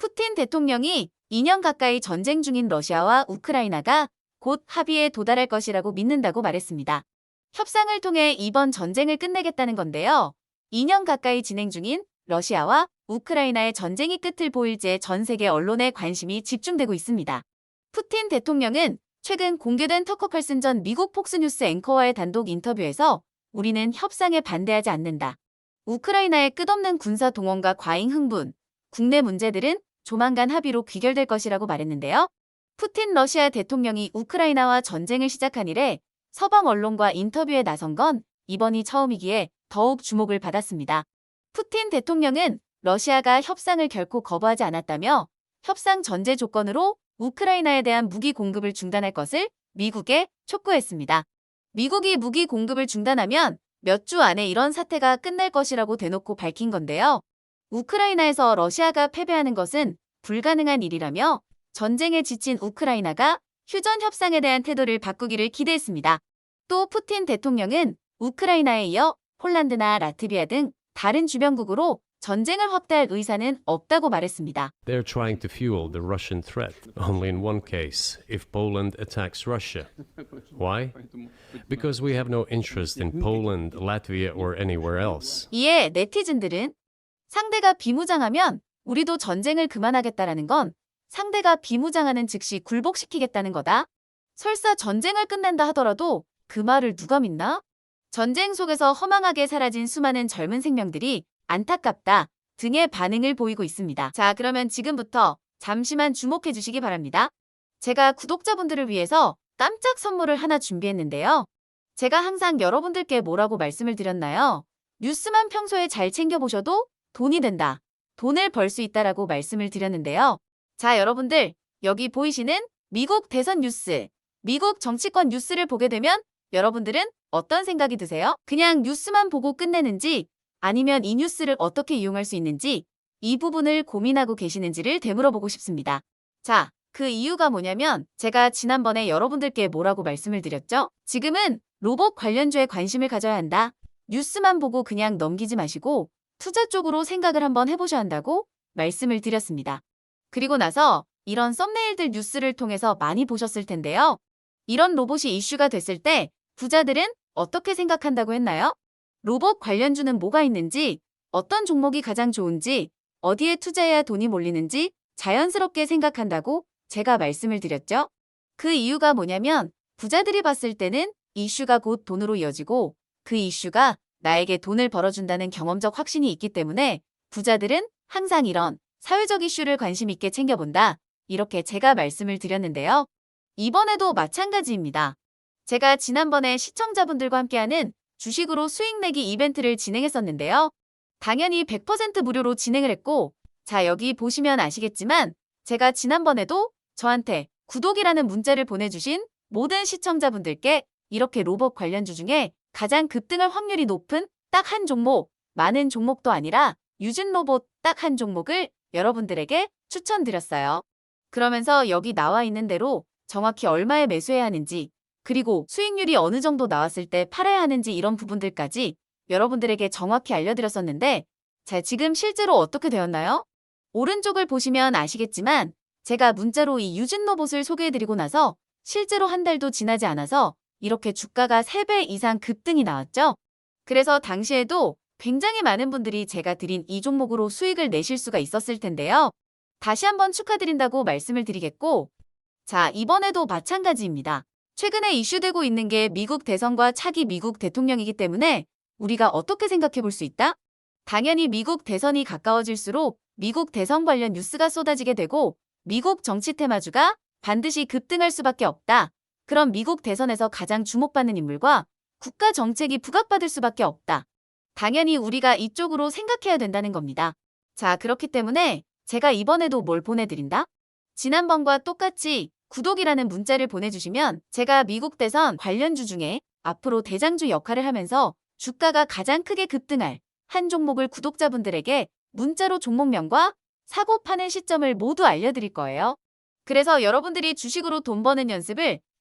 푸틴 대통령이 2년 가까이 전쟁 중인 러시아와 우크라이나가 곧 합의에 도달할 것이라고 믿는다고 말했습니다. 협상을 통해 이번 전쟁을 끝내겠다는 건데요. 2년 가까이 진행 중인 러시아와 우크라이나의 전쟁이 끝을 보일지 전 세계 언론의 관심이 집중되고 있습니다. 푸틴 대통령은 최근 공개된 터커 칼슨 전 미국 폭스뉴스 앵커와의 단독 인터뷰에서 우리는 협상에 반대하지 않는다. 우크라이나의 끝없는 군사 동원과 과잉 흥분, 국내 문제들은 조만간 합의로 귀결될 것이라고 말했는데요. 푸틴 러시아 대통령이 우크라이나와 전쟁을 시작한 이래 서방 언론과 인터뷰에 나선 건 이번이 처음이기에 더욱 주목을 받았습니다. 푸틴 대통령은 러시아가 협상을 결코 거부하지 않았다며 협상 전제 조건으로 우크라이나에 대한 무기 공급을 중단할 것을 미국에 촉구했습니다. 미국이 무기 공급을 중단하면 몇 주 안에 이런 사태가 끝날 것이라고 대놓고 밝힌 건데요. 우크라이나에서 러시아가 패배하는 것은 불가능한 일이라며 전쟁에 지친 우크라이나가 휴전 협상에 대한 태도를 바꾸기를 기대했습니다. 또 푸틴 대통령은 우크라이나에 이어 폴란드나 라트비아 등 다른 주변국으로 전쟁을 확대할 의사는 없다고 말했습니다. They're trying to fuel the Russian threat. Only in one case, if Poland attacks Russia. Why? Because we have no interest in Poland, Latvia, or anywhere else. 이에 네티즌들은 상대가 비무장하면 우리도 전쟁을 그만하겠다라는 건 상대가 비무장하는 즉시 굴복시키겠다는 거다. 설사 전쟁을 끝낸다 하더라도 그 말을 누가 믿나? 전쟁 속에서 허망하게 사라진 수많은 젊은 생명들이 안타깝다 등의 반응을 보이고 있습니다. 자, 그러면 지금부터 잠시만 주목해 주시기 바랍니다. 제가 구독자분들을 위해서 깜짝 선물을 하나 준비했는데요. 제가 항상 여러분들께 뭐라고 말씀을 드렸나요? 뉴스만 평소에 잘 챙겨보셔도 돈이 된다. 돈을 벌 수 있다라고 말씀을 드렸는데요. 자, 여러분들, 여기 보이시는 미국 대선 뉴스, 미국 정치권 뉴스를 보게 되면 여러분들은 어떤 생각이 드세요? 그냥 뉴스만 보고 끝내는지 아니면 이 뉴스를 어떻게 이용할 수 있는지 이 부분을 고민하고 계시는지를 되물어보고 싶습니다. 자, 그 이유가 뭐냐면 제가 지난번에 여러분들께 뭐라고 말씀을 드렸죠? 지금은 로봇 관련주에 관심을 가져야 한다. 뉴스만 보고 그냥 넘기지 마시고 투자 쪽으로 생각을 한번 해보셔야 한다고 말씀을 드렸습니다. 그리고 나서 이런 썸네일들 뉴스를 통해서 많이 보셨을 텐데요. 이런 로봇이 이슈가 됐을 때 부자들은 어떻게 생각한다고 했나요? 로봇 관련주는 뭐가 있는지, 어떤 종목이 가장 좋은지, 어디에 투자해야 돈이 몰리는지 자연스럽게 생각한다고 제가 말씀을 드렸죠. 그 이유가 뭐냐면 부자들이 봤을 때는 이슈가 곧 돈으로 이어지고 그 이슈가 나에게 돈을 벌어준다는 경험적 확신이 있기 때문에 부자들은 항상 이런 사회적 이슈를 관심 있게 챙겨본다. 이렇게 제가 말씀을 드렸는데요. 이번에도 마찬가지입니다. 제가 지난번에 시청자분들과 함께하는 주식으로 수익 내기 이벤트를 진행했었는데요. 당연히 100% 무료로 진행을 했고, 자, 여기 보시면 아시겠지만, 제가 지난번에도 저한테 구독이라는 문자를 보내주신 모든 시청자분들께 이렇게 로봇 관련주 중에 가장 급등할 확률이 높은 딱 한 종목, 많은 종목도 아니라 유진 로봇 딱 한 종목을 여러분들에게 추천드렸어요. 그러면서 여기 나와 있는 대로 정확히 얼마에 매수해야 하는지, 그리고 수익률이 어느 정도 나왔을 때 팔아야 하는지 이런 부분들까지 여러분들에게 정확히 알려드렸었는데, 자, 지금 실제로 어떻게 되었나요? 오른쪽을 보시면 아시겠지만, 제가 문자로 이 유진 로봇을 소개해드리고 나서 실제로 한 달도 지나지 않아서 이렇게 주가가 3배 이상 급등이 나왔죠. 그래서 당시에도 굉장히 많은 분들이 제가 드린 이 종목으로 수익을 내실 수가 있었을 텐데요. 다시 한번 축하드린다고 말씀을 드리겠고, 자, 이번에도 마찬가지입니다. 최근에 이슈되고 있는 게 미국 대선과 차기 미국 대통령이기 때문에 우리가 어떻게 생각해 볼 수 있다? 당연히 미국 대선이 가까워질수록 미국 대선 관련 뉴스가 쏟아지게 되고 미국 정치 테마주가 반드시 급등할 수밖에 없다. 그럼 미국 대선에서 가장 주목받는 인물과 국가 정책이 부각받을 수밖에 없다. 당연히 우리가 이쪽으로 생각해야 된다는 겁니다. 자, 그렇기 때문에 제가 이번에도 뭘 보내드린다? 지난번과 똑같이 구독이라는 문자를 보내주시면 제가 미국 대선 관련주 중에 앞으로 대장주 역할을 하면서 주가가 가장 크게 급등할 한 종목을 구독자분들에게 문자로 종목명과 사고 파는 시점을 모두 알려드릴 거예요. 그래서 여러분들이 주식으로 돈 버는 연습을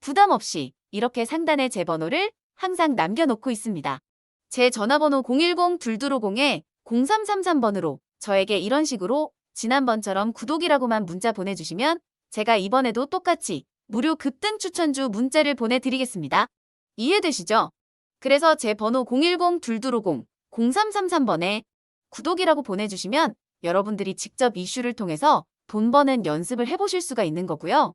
부담 없이 이렇게 상단에 제 번호를 항상 남겨놓고 있습니다. 제 전화번호 010-2250-0333번으로 저에게 이런 식으로 지난번처럼 구독이라고만 문자 보내주시면 제가 이번에도 똑같이 무료 급등 추천주 문자를 보내드리겠습니다. 이해되시죠? 그래서 제 번호 010-2250-0333번에 구독이라고 보내주시면 여러분들이 직접 이슈를 통해서 돈 버는 연습을 해보실 수가 있는 거고요.